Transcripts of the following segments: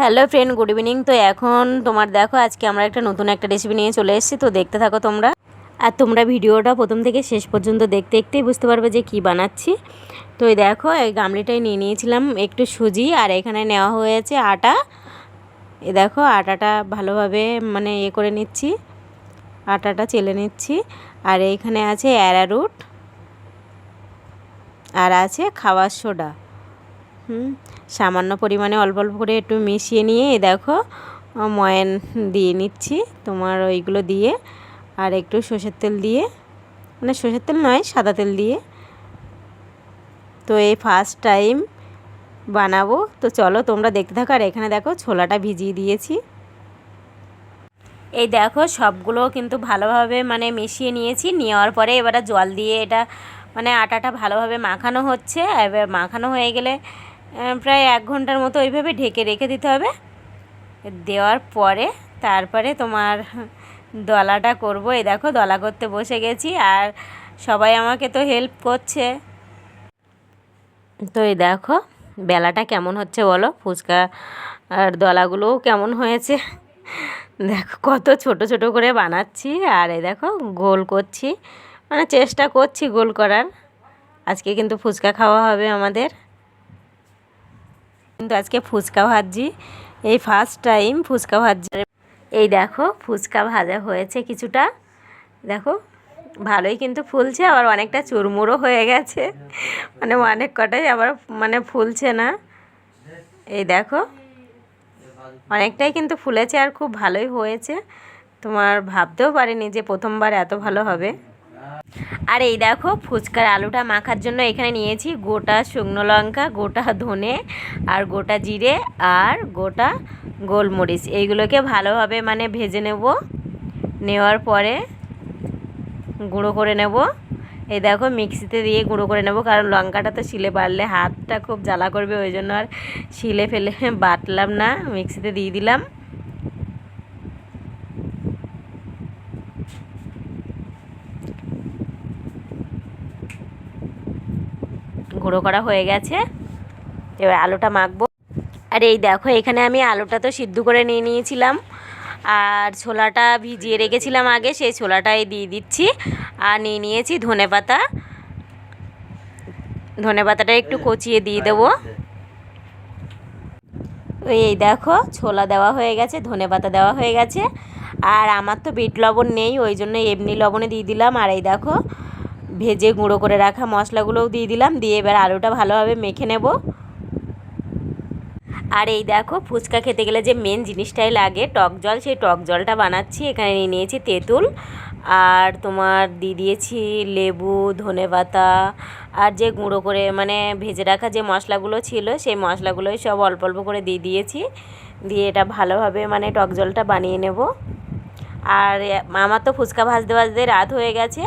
Hello friend good evening তো এখন তোমার দেখো, আজকে আমরা একটা নতুন একটা রেসিপি নিয়ে চলে এসেছি। তো দেখতে থাকো তোমরা। আর তোমরা ভিডিওটা প্রথম থেকে শেষ পর্যন্ত দেখতে দেখতেই বুঝতে পারবে যে কি বানাচ্ছি। তো এই দেখো, এই গামলিটাই নিয়ে নিয়েছিলাম একটু সুজি, আর এখানে নেওয়া হয়েছে আটা। এ দেখো, আটাটা ভালোভাবে মানে ইয়ে করে নিচ্ছি। আটাটা চেলে নিচ্ছি। আর এইখানে আছে অ্যারারুট আর আছে খাওয়ার সোডা। হুম, সামান্য পরিমাণে অল্প অল্প করে একটু মিশিয়ে নিয়ে দেখো ময়ান দিয়ে নিচ্ছি। তোমার ওইগুলো দিয়ে, আর একটু সর্ষের তেল দিয়ে মানে সর্ষের তেল নয়, সাদা তেল দিয়ে। তো এই ফার্স্ট টাইম বানাবো। তো চলো তোমরা দেখতে থাকো, আর এখানে দেখো ছোলাটা ভিজিয়ে দিয়েছি। এই দেখো সবগুলো কিন্তু ভালোভাবে মানে মিশিয়ে নিয়েছি। নেওয়ার পরে এবারে জল দিয়ে এটা মানে আটাটা ভালোভাবে মাখানো হচ্ছে। এবার মাখানো হয়ে গেলে প্রায় এক ঘণ্টার মতো ওইভাবে ঢেকে রেখে দিতে হবে। দেওয়ার পরে তারপরে তোমার দলাটা করব। এই দেখো দলা করতে বসে গেছি আর সবাই আমাকে তো হেল্প করছে। তো এই দেখো বেলাটা কেমন হচ্ছে বলো? ফুচকা আর দলাগুলোও কেমন হয়েছে? দেখো কত ছোট ছোট করে বানাচ্ছি আর এই দেখো গোল করছি। মানে চেষ্টা করছি গোল করার। আজকে কিন্তু ফুচকা খাওয়া হবে আমাদের। কিন্তু আজকে ফুচকা ভাজি। এই ফার্স্ট টাইম ফুচকা ভাজি এই দেখো, ফুচকা ভাজা হয়েছে কিছুটা। দেখো, ভালোই কিন্তু ফুলছে, আবার অনেকটা চুরমুরো হয়ে গেছে। মানে অনেক কটাই আবার মানে ফুলছে না। এই দেখো, অনেকটাই কিন্তু ফুলেছে আর খুব ভালোই হয়েছে। তোমার ভাবতেও পারিনি যে প্রথমবার এত ভালো হবে। আর এই দেখো ফুচকার আলুটা মাখার জন্য এখানে নিয়েছি গোটা শুকনো লঙ্কা, গোটা ধনে আর গোটা জিরে আর গোটা গোলমরিচ। এইগুলোকে ভালোভাবে মানে ভেজে নেব। নেওয়ার পরে গুঁড়ো করে নেব। এই দেখো মিক্সিতে দিয়ে গুঁড়ো করে নেব কারণ লঙ্কাটা তো শিলে বাড়লে হাতটা খুব জ্বালা করবে, ওই জন্য আর শিলে ফেলে বাটলাম না, মিক্সিতে দিয়ে দিলাম। গুঁড়ো করা হয়ে গেছে। এবার আলুটা মাখবো। আর এই দেখো, এখানে আমি আলুটা তো সিদ্ধ করে নিয়ে নিয়েছিলাম। আর ছোলাটা ভিজিয়ে রেখেছিলাম আগে, সেই ছোলাটাই দিয়ে দিচ্ছি। আর নিয়ে নিয়েছি ধনে পাতা। ধনে পাতাটা একটু কচিয়ে দিয়ে দেবো। এই দেখো, ছোলা দেওয়া হয়ে গেছে, ধনে পাতা দেওয়া হয়ে গেছে। আর আমার তো বিট লবণ নেই, ওই জন্য এমনি লবণে দিয়ে দিলাম। আর এই দেখো ভেজে গুঁড়ো করে রাখা মশলাগুলোও দিয়ে দিলাম। দিয়ে এবার আলুটা ভালোভাবে মেখে নেব। আর এই দেখো, ফুচকা খেতে গেলে যে মেন জিনিসটাই লাগে, টক জল, সেই টক জলটা বানাচ্ছি। এখানে নিয়ে নিয়েছি তেঁতুল, আর তোমার দিয়ে দিয়েছি লেবু, ধনে পাতা, আর যে গুঁড়ো করে মানে ভেজে রাখা যে মশলাগুলো ছিল, সেই মশলাগুলোই সব অল্প অল্প করে দিয়ে দিয়েছি। দিয়ে এটা ভালোভাবে মানে টক জলটা বানিয়ে নেব। আর আমার তো ফুচকা ভাজতে ভাজতে রাত হয়ে গেছে।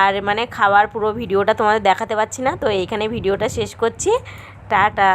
আর মানে খাওয়ার পুরো ভিডিওটা তোমাদের দেখাতে পারছি না, তো এইখানে ভিডিওটা শেষ করছি। টাটা।